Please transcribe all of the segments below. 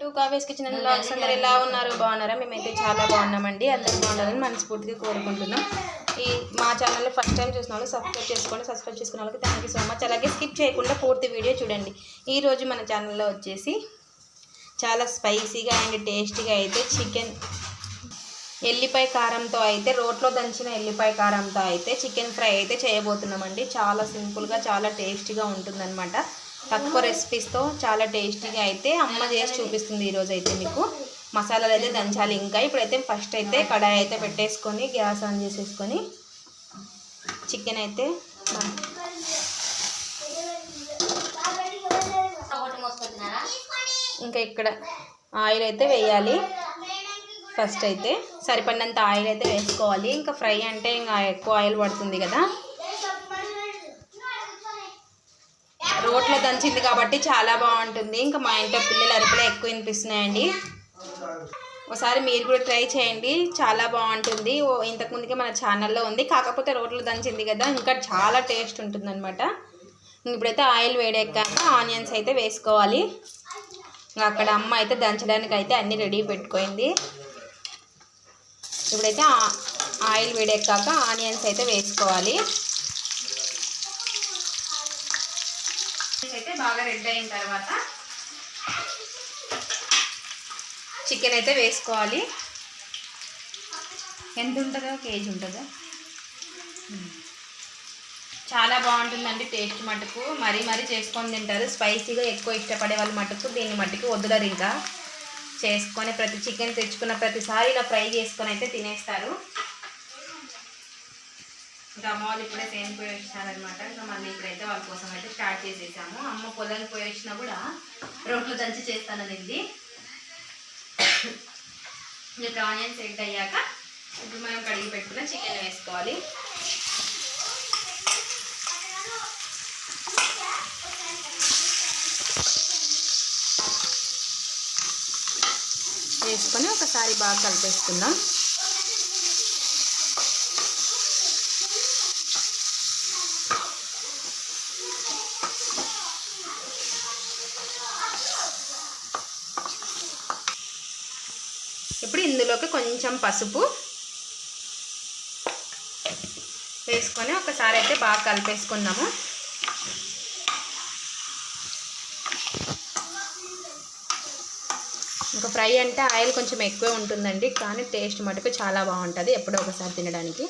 To కావేస్ kitchen and blogs అందరు ఎలా ఉన్నారు? బాగున్నారా? మేమైతే చాలా బాగున్నామండి. అందరూ బాగున్నారని మనస్ఫూర్తిగా కోరుకుంటున్నాం. ఈ మా ఛానల్లో ఫస్ట్ టైం చూసిన వాళ్ళు సబ్స్క్రైబ్ చేసుకోండి సబ్స్క్రైబ్ చేసుకున్న వాళ్ళకి థ్యాంక్ యూ సో మచ్ అలాగే స్కిప్ చేయకుండా పూర్తి వీడియో చూడండి. ఈ రోజు మన ఛానల్లో వచ్చేసి చాలా స్పైసీగా అండ్ టేస్టీగా అయితే చికెన్ ఎల్లిపాయ కారంతో అయితే రోట్లో దంచిన ఎల్లిపాయ కారంతో అయితే చికెన్ ఫ్రై అయితే చేయబోతున్నామండి. చాలా సింపుల్గా చాలా టేస్టీగా ఉంటుందన్నమాట. తక్కువ రెసిపీస్తో చాలా టేస్టీగా అయితే అమ్మ చేసి చూపిస్తుంది ఈరోజు అయితే మీకు. మసాలాలు అయితే దంచాలి ఇంకా. ఇప్పుడైతే ఫస్ట్ అయితే కడాయి అయితే పెట్టేసుకొని గ్యాస్ ఆన్ చేసేసుకొని చికెన్ అయితే ఇంకా ఇక్కడ ఆయిల్ అయితే వేయాలి. ఫస్ట్ అయితే సరిపడినంత ఆయిల్ అయితే వేసుకోవాలి. ఇంకా ఫ్రై అంటే ఇంకా ఎక్కువ ఆయిల్ పడుతుంది కదా రోట్లో దంచింది కాబట్టి చాలా బాగుంటుంది. ఇంకా మా ఇంట్లో పిల్లలు అరుపులే ఎక్కువ వినిపిస్తున్నాయండి. ఒకసారి మీరు కూడా ట్రై చేయండి. చాలా బాగుంటుంది. ఓ ఇంతకుముందుకే మన ఛానల్లో ఉంది. కాకపోతే రోట్లో దంచింది కదా ఇంకా చాలా టేస్ట్ ఉంటుందన్నమాట. ఇప్పుడైతే ఆయిల్ వేడెక్కాక ఆనియన్స్ అయితే వేసుకోవాలి. అక్కడ అమ్మ అయితే దంచడానికి అయితే అన్నీ రెడీ పెట్టుకోయింది ఇప్పుడైతే ఆయిల్ వేడెక్కాక ఆనియన్స్ అయితే వేసుకోవాలి అయితే బాగా రెడ్ అయిన తర్వాత చికెన్ అయితే వేసుకోవాలి. ఎంత ఉంటుందో కేజీ ఉంటుందా. చాలా బాగుంటుందండి టేస్ట్ మటుకు. మరీ మరీ చేసుకొని తింటారు. స్పైసీగా ఎక్కువ ఇష్టపడే వాళ్ళు మటుకు దీన్ని మట్టుకు వదలరు ఇంకా. చేసుకొని ప్రతి చికెన్ తెచ్చుకున్న ప్రతిసారి ఇలా ఫ్రై చేసుకొని అయితే తినేస్తారు. ఇంకా అమ్మ వాళ్ళు ఇప్పుడే సేమ్ పోయి వచ్చినారనమాట. ఇంకా మళ్ళీ ఇప్పుడైతే వాళ్ళ కోసం అయితే స్టార్ట్ చేసేసాము. అమ్మ పొలానికి పోయి వచ్చినా కూడా రోట్లు దంచి చేస్తాననింది. ఇంకా ఆనియన్స్ ఎగ్ అయ్యాక ఇప్పుడు మనం కడిగి పెట్టుకున్న చికెన్ వేసుకోవాలి. వేసుకొని ఒకసారి బాగా కలిపేసుకుందాం ఇప్పుడు ఇందులోకి కొంచెం పసుపు వేసుకొని ఒకసారి అయితే బాగా కలిపేసుకుందాము. ఇంకా ఫ్రై అంటే ఆయిల్ కొంచెం ఎక్కువే ఉంటుందండి కానీ టేస్ట్ మటుకు చాలా బాగుంటుంది ఎప్పుడో ఒకసారి తినడానికి.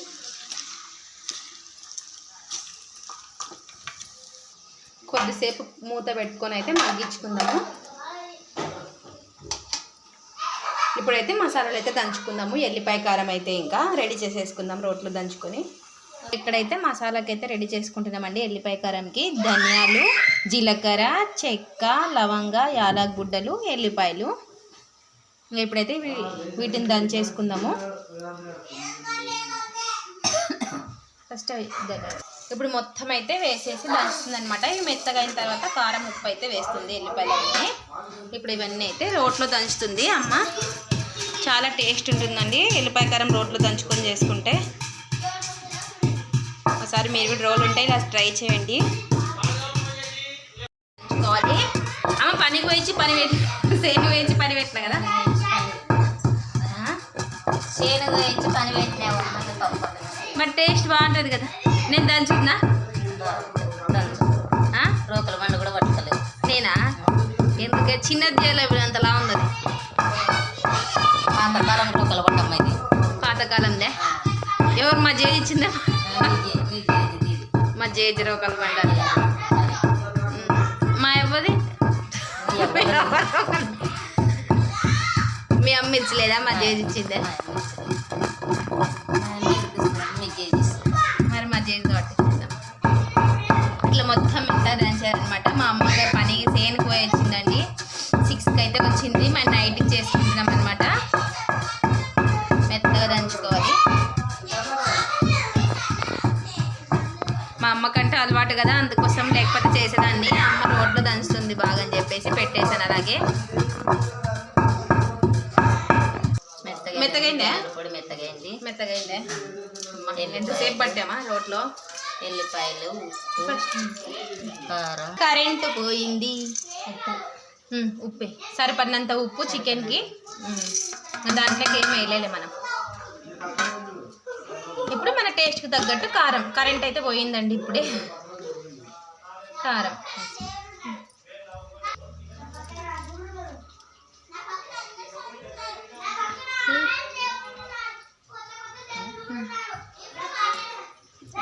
కొద్దిసేపు మూత పెట్టుకొని అయితే మగ్గించుకుందాము. ఇప్పుడైతే మసాలాలు అయితే దంచుకుందాము. ఎల్లిపాయ కారం అయితే ఇంకా రెడీ చేసేసుకుందాం రోట్లో దంచుకొని. ఇక్కడైతే మసాలాకైతే రెడీ చేసుకుంటున్నామండి ఎల్లిపాయ కారంకి. ధనియాలు జీలకర్ర చెక్క లవంగ యాలక్ గుడ్డలు ఎల్లిపాయలు. ఇప్పుడైతే వీ- వీటిని దంచేసుకుందాము. ఫస్ట్ ఇప్పుడు మొత్తం అయితే వేసేసి దంచుతుంది అనమాట ఇవి మెత్తగా అయిన తర్వాత కారం ఉప్పు అయితే వేస్తుంది ఎల్లిపాయలు ఇప్పుడు ఇవన్నీ అయితే రోట్లో దంచుతుంది అమ్మ. చాలా టేస్ట్ ఉంటుందండి. ఎల్లిపాయ కారం రోట్లో దంచుకొని చేసుకుంటే. ఒకసారి మీరు కూడా రోల్ ఉంటే ఇలా ట్రై చేయండి. దంచుకోవాలి అమ్మ పనికి పోయించి పని పెట్టి సేమ్ వేయించి పని పెట్టిన కదా? చేను వేయించి పని పప్పు. మరి టేస్ట్ బాగుంటుంది కదా. నేను ఆ? రోకల మండు కూడా పట్టుకోలేదు. నేనా? ఎందుకే? చిన్నది చేయలేదు అంతలా ఉంది పాతకాలం రోకలు పట్టమ్మ ఇది. పాతకాలందే? ఎవరు మా జేజి ఇచ్చిందా. మా జేజి రోకలు మా ఎవరి. మీ అమ్మ. ఇచ్చలేదా? మా జేజి ఇచ్చిందే. మా అమ్మకంటే అలవాటు కదా అందుకోసం లేకపోతే చేసేదాన్ని. అమ్మ రోడ్లో దంచుతుంది బాగా అని చెప్పేసి పెట్టేశాను అలాగే. మెత్తగా మెత్తగైందా? పొడి మెత్తగైంది. మెత్తగైందే? ఎంతసేపు పట్టామా రోడ్లో ఎల్లిపాయలు కారం. కరెంటు పోయింది. ఉప్పే. సరిపడినంత ఉప్పు చికెన్కి. దాంట్లోకి ఏం ఇప్పుడు మన. టేస్ట్కి తగ్గట్టు కారం. కరెంట్ అయితే పోయిందండి ఇప్పుడే. కారం.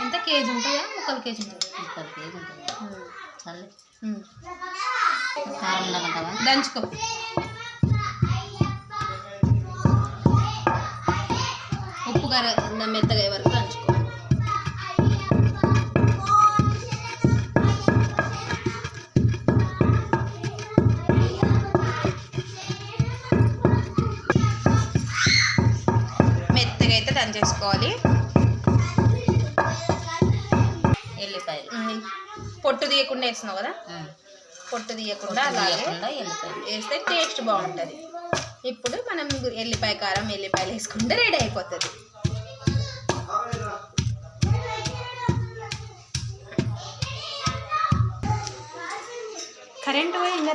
ఎంత కేజీ ఉంటుందా? ముక్కలు కేజీ ఉంటుంది? ముక్కలు కేజీ ఉంటుంది? చల్లే దంచుకో. ఉప్పు కర మెత్తగా వరకు దంచుకో. అయితే దంచేసుకోవాలి ఎల్లిపాయలు. పొట్టు తీయకుండా వేస్తున్నావు కదా. పొట్టు తీయకుండా అలాగే వేస్తే టేస్ట్ బాగుంటుంది. ఇప్పుడు మనం ఎల్లిపాయ కారం ఎల్లిపాయలు వేసుకుంటే రెడీ అయిపోతుంది. కరెంట్ పోయి ఇంకా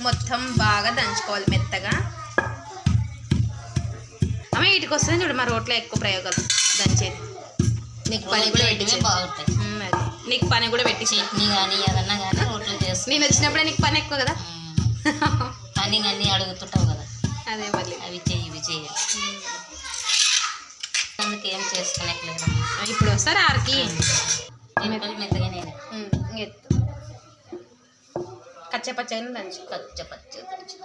మొత్తం బాగా దంచుకోవాలి మెత్తగా. అమ్మ వీటికి వస్తుంది చూడు మా రోట్లో ఎక్కువ ప్రయోగాలు దంచేది. నీకు పని కూడా పెట్టించే. బాగుంటాయి. అది. నీకు పని కూడా పెట్టించి. చట్నీ కానీ ఏదన్నా కానీ రోట్లు చేస్తాం. నేను వచ్చినప్పుడే నీకు పని ఎక్కువ కదా? కానీ అన్నీ అడుగుతుంటావు కదా? అదే మళ్ళీ. అవి చెయ్యి ఇవి చెయ్యి. అందుకు చేసుకునేట్లేదు ఇప్పుడు వస్తారు ఆరికి? ఎల్లిపాయలు మెత్తగానే దంచు. పచ్చ పచ్చ దంచు.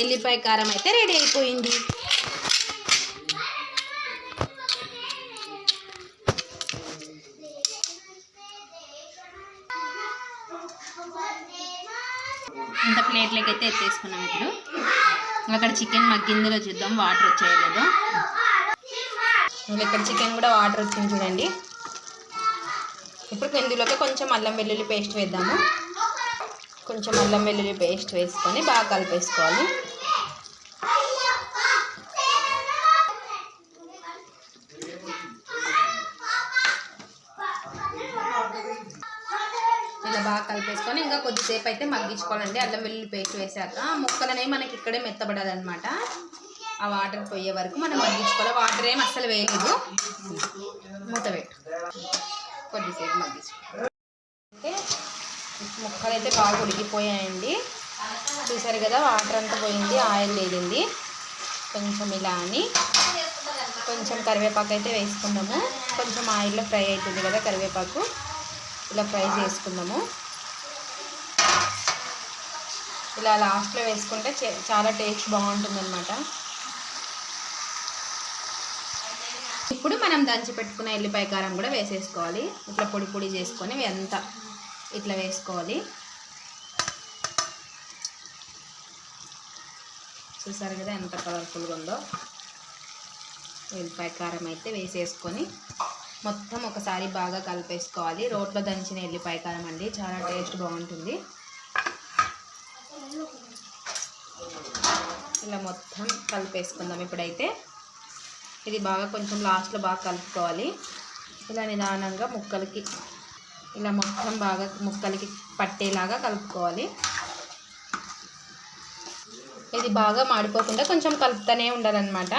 ఎల్లిపాయ కారం అయితే రెడీ అయిపోయింది. ఇంత ప్లేట్లోకి అయితే ఎత్తేసుకున్నాం ఇప్పుడు. అక్కడ చికెన్ మగ్గిందిలో చూద్దాం వాటర్ వచ్చాయో లేదో. ఇంకా ఇక్కడ చికెన్ కూడా వాటర్ వచ్చింది చూడండి. ఇప్పుడు ఇందులోకి కొంచెం అల్లం వెల్లుల్లి పేస్ట్ వేద్దాము. కొంచెం అల్లం వెల్లుల్లి పేస్ట్ వేసుకొని బాగా కలిపేసుకోవాలి. ఇలా బాగా కలిపేసుకొని ఇంకా కొద్దిసేపు అయితే మగ్గించుకోవాలండి. అల్లం వెల్లుల్లి పేస్ట్ వేసాక ముక్కలనే మనకి ఇక్కడే మెత్తబడాలి అనమాట ఆ వాటర్ పోయే వరకు మనం మగ్గించుకోవాలి. వాటర్ ఏం అస్సలు వేయలేదు. మూత పెట్టు. కొద్దిసేపు మగ్గించుకోవాలి ముక్కలు అయితే బాగా ఉడికిపోయాయండి. చూసారు కదా వాటర్ అంతా పోయింది ఆయిల్ లేదింది కొంచెం ఇలా అని. కొంచెం కరివేపాకు అయితే వేసుకుందాము కొంచెం ఆయిల్లో ఫ్రై అవుతుంది కదా కరివేపాకు. ఇలా ఫ్రై చేసుకుందాము ఇలా లాస్ట్లో వేసుకుంటే చాలా టేస్ట్ బాగుంటుంది అనమాట ఇప్పుడు మనం దంచి పెట్టుకున్న ఎల్లిపాయ కారం కూడా వేసేసుకోవాలి. ఇట్లా పొడి పొడి చేసుకొని ఎంత ఇట్లా వేసుకోవాలి. చూసారు కదా ఎంత కలర్ఫుల్గా ఉందో? ఎల్లిపాయ కారం అయితే వేసేసుకొని మొత్తం ఒకసారి బాగా కలిపేసుకోవాలి. రోట్లో దంచిన ఎల్లిపాయ కారం అండి చాలా టేస్ట్ బాగుంటుంది. ఇలా మొత్తం కలిపేసుకుందాం ఇప్పుడైతే. ఇది బాగా కొంచెం లాస్ట్లో బాగా కలుపుకోవాలి. ఇలా నిదానంగా ముక్కలకి ఇలా మొత్తం బాగా ముక్కలకి పట్టేలాగా కలుపుకోవాలి. ఇది బాగా మాడిపోకుండా కొంచెం కలుపుతూనే ఉండాలన్నమాట.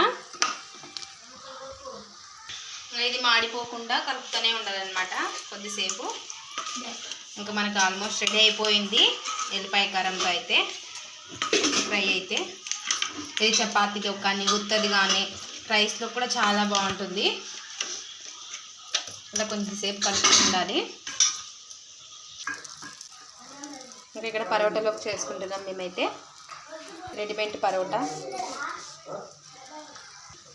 ఇది మాడిపోకుండా కలుపుతూనే ఉండాలన్నమాట కొద్దిసేపు. ఇంకా మనకు ఆల్మోస్ట్ రెడీ అయిపోయింది. ఎల్లిపాయ కారంతో అయితే ఫ్రై అయితే. ఇది చపాతీతో కానీ ఉత్తది కానీ రైస్లో కూడా చాలా బాగుంటుంది. ఇలా కొంచెంసేపు కలిపి ఉండాలి. ఇంకా ఇక్కడ పరోటాలోకి చేసుకుంటున్నాం మేమైతే. రెడీమేడ్ పరోటా.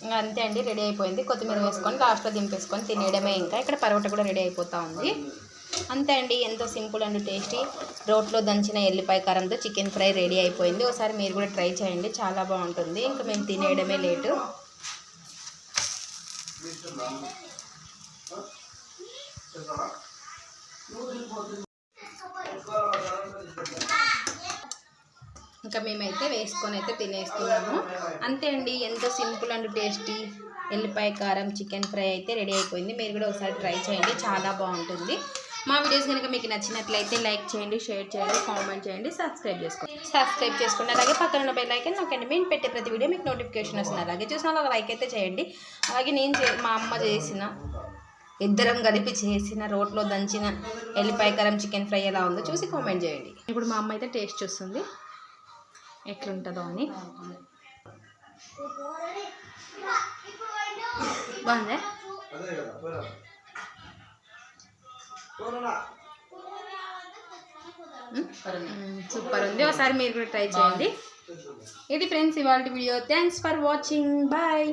ఇంకా అంతే అండి రెడీ అయిపోయింది. కొత్తిమీర వేసుకొని లాస్ట్లో దింపేసుకొని తినేయడమే ఇంకా. ఇక్కడ పరోటా కూడా రెడీ అయిపోతూ ఉంది. అంతే అండి ఎంతో సింపుల్ అండ్ టేస్టీ. రోట్లో దంచిన ఎల్లిపాయ కారంతో చికెన్ ఫ్రై రెడీ అయిపోయింది. ఒకసారి మీరు కూడా ట్రై చేయండి చాలా బాగుంటుంది. ఇంకా మేము తినేయడమే లేటు. ఇంకా మేమైతే వేసుకొని అయితే తినేస్తున్నాము. అంతే అండి ఎంతో సింపుల్ అండ్ టేస్టీ. ఎల్లిపాయ కారం చికెన్ ఫ్రై అయితే రెడీ అయిపోయింది. మీరు కూడా ఒకసారి ట్రై చేయండి చాలా బాగుంటుంది. మా వీడియోస్ కనుక మీకు నచ్చినట్లయితే లైక్ చేయండి షేర్ చేయండి కామెంట్ చేయండి సబ్స్క్రైబ్ చేసుకోండి. సబ్స్క్రైబ్ చేసుకోండి అలాగే పక్కన ఉన్న బెల్ ఐకన్ నొక్కండి. మేము పెట్టే ప్రతి వీడియో మీకు నోటిఫికేషన్ వస్తుంది. అలాగే చూసిన అలా లైక్ అయితే చేయండి. అలాగే నేను మా అమ్మ చేసిన ఇద్దరం కలిపి చేసిన రోట్లో దంచిన ఎల్లిపాయ కారం చికెన్ ఫ్రై ఎలా ఉందో చూసి కామెంట్ చేయండి. ఇప్పుడు మా అమ్మ అయితే టేస్ట్ చూస్తుంది. ఎట్లుంటుందో అని. బాగుందా? సూపర్ ఉంది. ఒకసారి మీరు కూడా ట్రై చేయండి. ఇది ఫ్రెండ్స్ ఇవాళ video. Thanks for watching bye